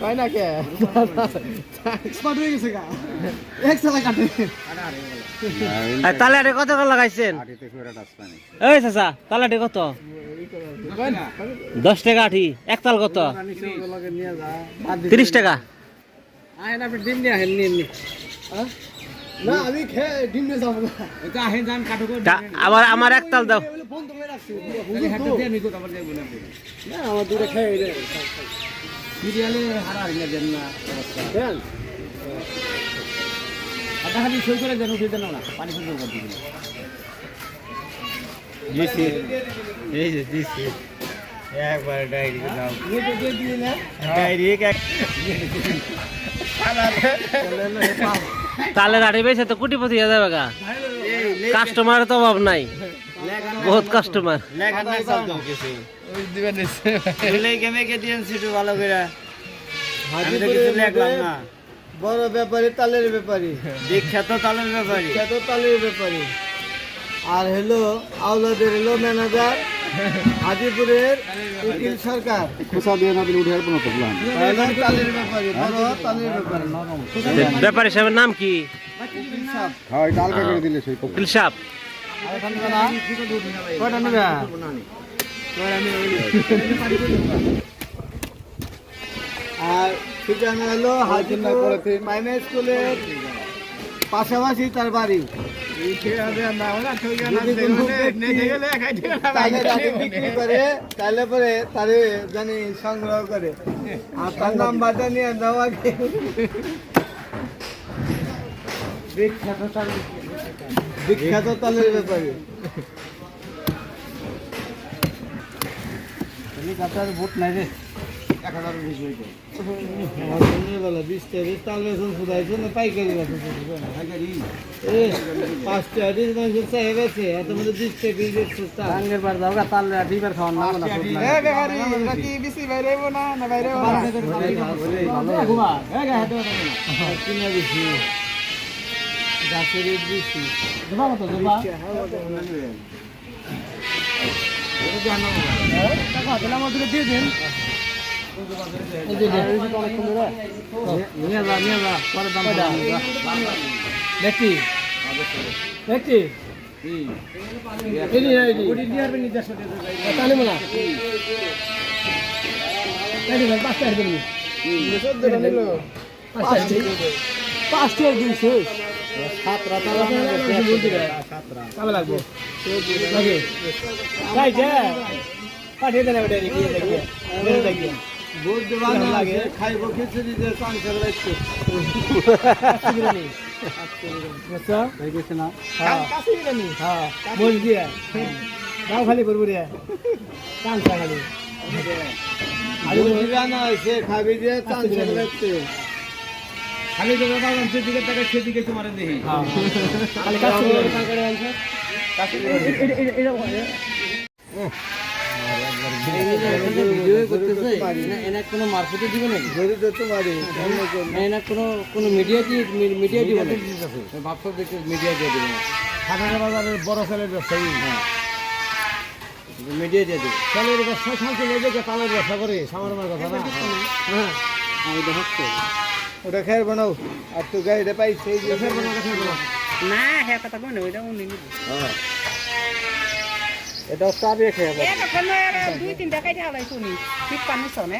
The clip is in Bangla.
কয় না। কে? হয়ে তালাটে কত করে লাগাইছেন? এই চাচা তালাটে কত? দশ টাকা আঠি একতাল কত? তিরিশ টাকা। ডিম নিয়ে আসেন নিয়ে না আমি খেয়ে ডিম নিয়ে যাব। না এটা আহেন যান কাটো করে আবার আমার একতাল দাও। এগুলো বন্ধ করে রাখছি। হাতে দিয়ে নিকো আবার যাইব না। না আমার দূরে খেয়ে রে সিরিয়ালে হারা হারিয়ে দেন না। দেন। এটা খালি সই করে দেন উঠে দেন না পানি সুন্দর করে দিবেন দিছি। এই যে দিছি। একবার ডাইরি দাও। তো দিয়ে দিলি এক তালের আঠি বেছে তো কোটিপতি হয়ে যাবে গা। কাস্টমারের তো অভাব নাই। বহুত কাস্টমার বড় ব্যাপারী তালের ব্যাপারী। বিখ্যাত তালের ব্যাপারী। খ্যাত তালের ব্যাপারী। আর হলো আওলাদের হলো ম্যানেজার হাজিপুরের উকিল সরকার। খোসা দিয়ে না দিলে উঠে আর কোনো প্রবলেম ব্যাপারী ব্যাপারী। সাহেবের নাম কি? উকিল সাহেব। হয় ডালকা করে দিলে সেই উকিল সাহেব। আর এখান থেকে না কয়টা নেবে? আর ঠিকানা হলো হাজিপুর প্রাইমারি স্কুলের পাশাপাশি তার বাড়ি। বিক্রি করে তাহলে পরে তারে জানি সংগ্রহ করে আর তার নাম্বারটা নিয়ে দাও আগে বিখ্যাত তাল বিখ্যাত তালের ব্যাপারে ভোট নাই রে গাছের রেট বেশি মতো ঘুমা টাকা দিয়ে দেন এই দিন পাঁচটা পাঁচটা দিন শেষ পাঠিয়ে দেন লাগে খাইব খিচুড়ি দিয়ে চান্সের রাখছে আচ্ছা হ্যাঁ হ্যাঁ বল দিয়ে গাও খালি করব রে কান খালি ভোট দিবা সে খাবি দিয়ে চান্সের রাখছে খালি তো বাবা সেদিকে টাকা সেদিকে তোমার দেখি খালি ভিডিও করতেছে এনে কোনো মারফতে দিবে নাকি? ধরি এনে কোনো কোনো মিডিয়া দিয়ে মিডিয়া দিবে না দেখে মিডিয়া দিয়ে দিবে না খাটার বাজারের বড় ছেলের ব্যবসায়ী মিডিয়া দিয়ে দিবে। ছেলের ব্যবসা দেখে ব্যবসা করে সামার মার কথা না হ্যাঁ। আমি তো হচ্ছে ওটা খেয়ে বানাও। আর তো গাড়িটা পাইছে না হ্যাঁ কথা না ওইটা উনি এটা চাবি খেয়ে দুই তিনটা কাইটা হালাইছো নি। ঠিক পানি চনে